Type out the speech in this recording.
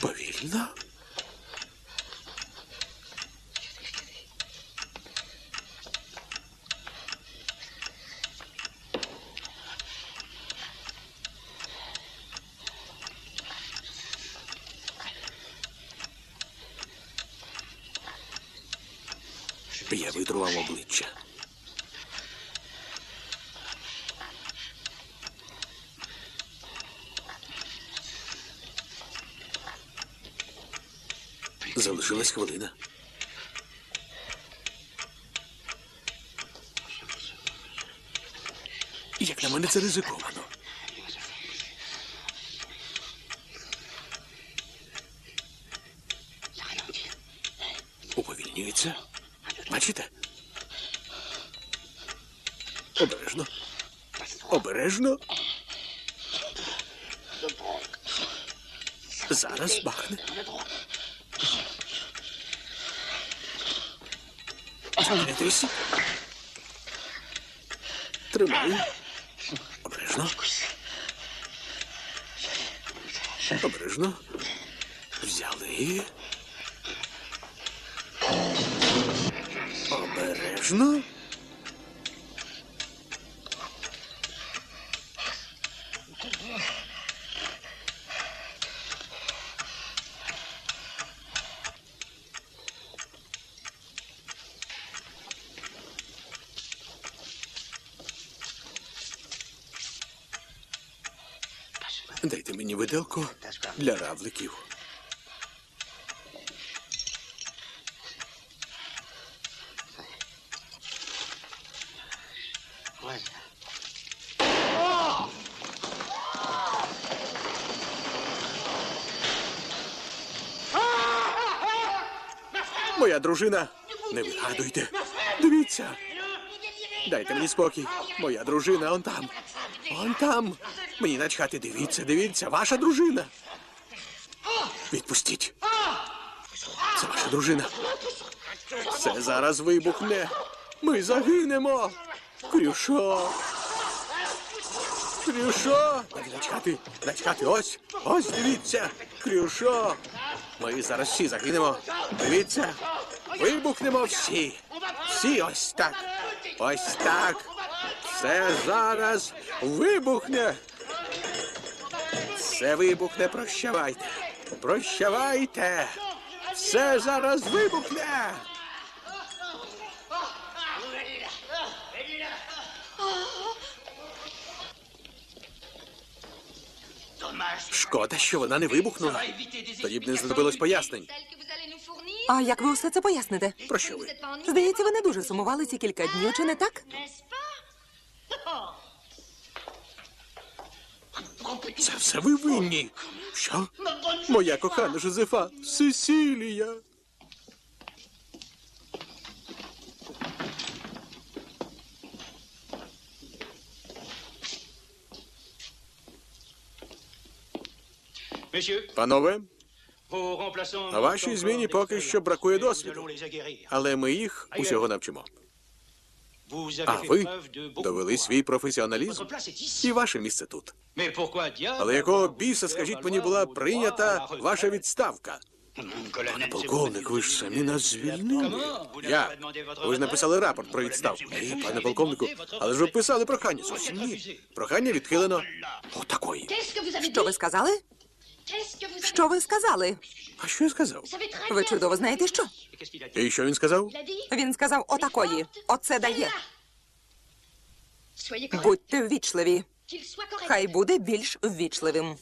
Повільно. Я витрував обличчя. Залишилась хвилина. Як на мене це ризиковано. Уповільнюється. Бачите? Обережно. Обережно. Зараз бахне. Не. Тримай. Обережно. Обережно. Взяли. Обережно. Дайте мені виделку для равликів. Моя дружина. Не вигадуйте. Дивіться. Дайте мені спокій. Моя дружина он там. Он там. Мені начхати. Дивіться, дивіться, ваша дружина. Відпустіть. Це ваша дружина. Все зараз вибухне. Ми загинемо. Крюшо. Крюшо. Начхати, начхати, ось. Ось дивіться. Крюшо. Ми зараз всі загинемо. Дивіться. Вибухнемо всі. Всі ось так. Ось так. Все зараз вибухне. Все вибухне, прощавайте. Прощавайте. Все зараз вибухне. Шкода, що вона не вибухнула. Тоді б не знадобилось пояснень. А як ви усе це поясните? Про що ви? Здається, ви не дуже сумували ці кілька днів, чи не так? Це все ви винні. Що? Моя кохана Жозефа, Сесілія. Панове, вашій зміні поки що бракує досвіду. але ми їх усього навчимо. А А ви довели свій професіоналізм, і ваше місце тут. Але якого біса, скажіть мені, була прийнята ваша відставка? Пане полковник, ви ж самі нас звільнили. Я. Ви ж написали рапорт про відставку. Ні, пане полковнику, але ж ви писали прохання. Зовсім ні. Прохання відхилено. Отакої. Що ви сказали? Що ви сказали? А що я сказав? Ви чудово знаєте що? І що він сказав? Він сказав отакої. Оце дає. Будьте ввічливі. Хай буде більш ввічливим.